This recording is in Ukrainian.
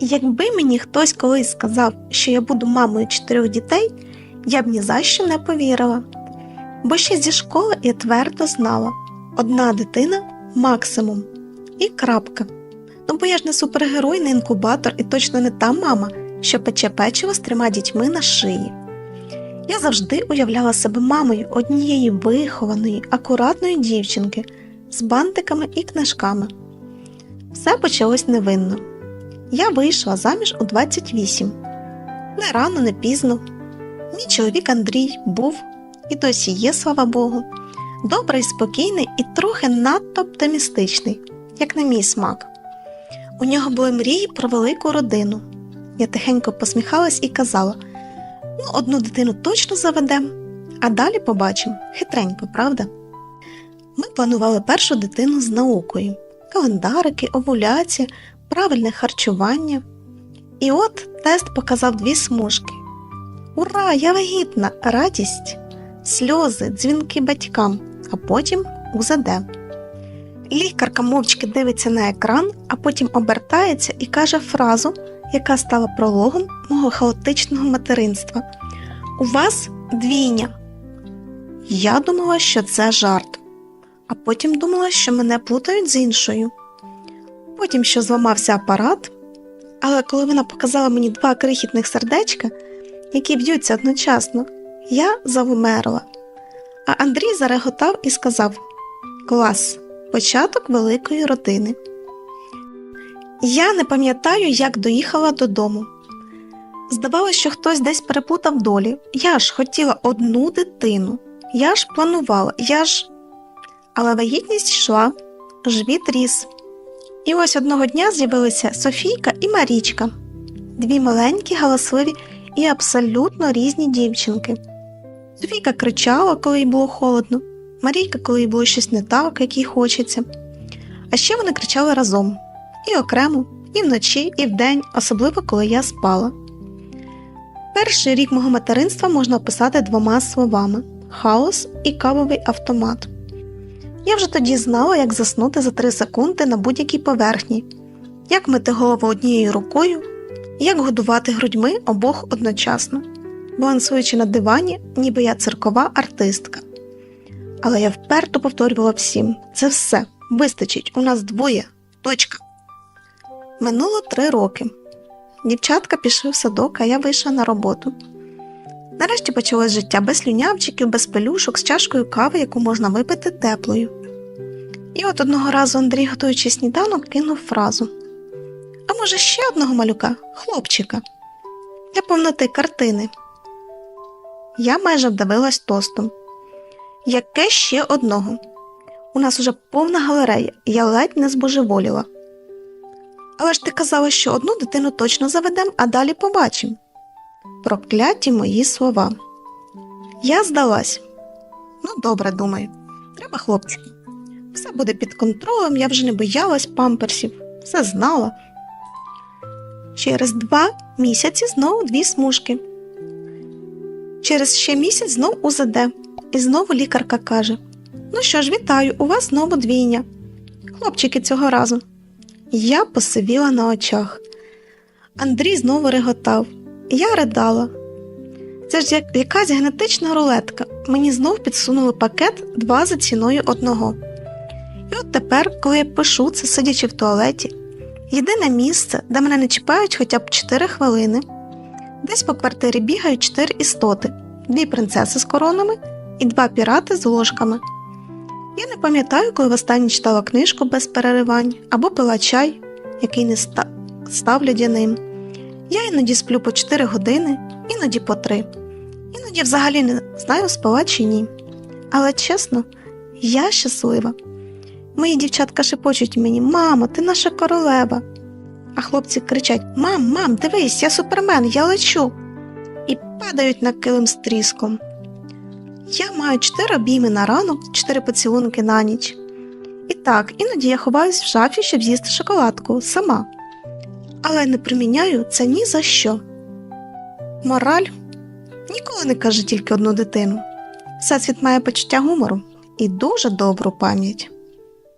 Якби мені хтось колись сказав, що я буду мамою чотирьох дітей, я б ні за що не повірила. Бо ще зі школи я твердо знала одна дитина максимум і крапка. Ну бо я ж не супергерой, не інкубатор і точно не та мама, що пече печиво з трьома дітьми на шиї. Я завжди уявляла себе мамою однієї вихованої, акуратної дівчинки з бантиками і книжками. Все почалось невинно. Я вийшла заміж у 28. Не рано, не пізно. Мій чоловік Андрій був і досі є, слава Богу, добрий, спокійний і трохи надто оптимістичний, як на мій смак. У нього були мрії про велику родину. Я тихенько посміхалась і казала: ну, одну дитину точно заведемо, а далі побачимо хитренько, правда? Ми планували першу дитину з наукою: календарики, овуляція, правильне харчування. І от тест показав дві смужки. Ура! Я вагітна! Радість, сльози, дзвінки батькам, а потім УЗД. Лікарка мовчки дивиться на екран, а потім обертається і каже фразу, яка стала прологом мого хаотичного материнства. У вас двійня. Я думала, що це жарт, а потім думала, що мене плутають з іншою. Потім що зламався апарат, але коли вона показала мені два крихітних сердечка, які б'ються одночасно, я завмерла. А Андрій зареготав і сказав: Клас, початок великої родини. Я не пам'ятаю, як доїхала додому. Здавалося, що хтось десь переплутав долі. Я ж хотіла одну дитину, я ж планувала, я ж. Але вагітність йшла, живіт ріс. І ось одного дня з'явилися Софійка і Марічка, дві маленькі, галасливі і абсолютно різні дівчинки. Софійка кричала, коли їй було холодно, Марійка, коли їй було щось не так, як їй хочеться. А ще вони кричали разом і окремо, і вночі, і вдень, особливо коли я спала. Перший рік мого материнства можна описати двома словами хаос і кавовий автомат. Я вже тоді знала, як заснути за 3 секунди на будь-якій поверхні, як мити голову однією рукою, як годувати грудьми обох одночасно, балансуючи на дивані, ніби я циркова артистка. Але я вперто повторювала всім: це все вистачить, у нас двоє. Точка. Минуло три роки. Дівчатка пішли в садок, а я вийшла на роботу. Нарешті почалось життя без слюнявчиків, без пелюшок, з чашкою кави, яку можна випити теплою. І от одного разу Андрій, готуючи сніданок, кинув фразу: А може, ще одного малюка, хлопчика, для повноти картини. Я майже вдавилась тостом. Яке ще одного? У нас уже повна галерея, і я ледь не збожеволіла. Але ж ти казала, що одну дитину точно заведем, а далі побачимо. Прокляті мої слова. Я здалась. Ну, добре, думаю, треба хлопчика. Все буде під контролем, я вже не боялась памперсів, все знала. Через два місяці знову дві смужки. Через ще місяць знов УЗД, і знову лікарка каже: Ну що ж, вітаю, у вас знову двійня. Хлопчики цього разу. Я посивіла на очах. Андрій знову реготав. Я ридала. Це ж як якась генетична рулетка. Мені знов підсунули пакет два за ціною одного. І от тепер, коли я пишу це, сидячи в туалеті, єдине місце, де мене не чіпають хоча б 4 хвилини, десь по квартирі бігають чотири істоти, дві принцеси з коронами і два пірати з ложками. Я не пам'ятаю, коли востаннє читала книжку без переривань або пила чай, який не ста... став лядяним. Я іноді сплю по 4 години, іноді по 3. Іноді взагалі не знаю, спала чи ні. Але чесно, я щаслива. Мої дівчатка шепочуть мені, мамо, ти наша королева. А хлопці кричать: Мам, мам, дивись, я супермен, я лечу. І падають на килим з тріском. Я маю чотири обійми на ранок, чотири поцілунки на ніч. І так, іноді я ховаюсь в шафі, щоб з'їсти шоколадку сама. Але не приміняю це ні за що. Мораль ніколи не каже тільки одну дитину. Всесвіт має почуття гумору і дуже добру пам'ять.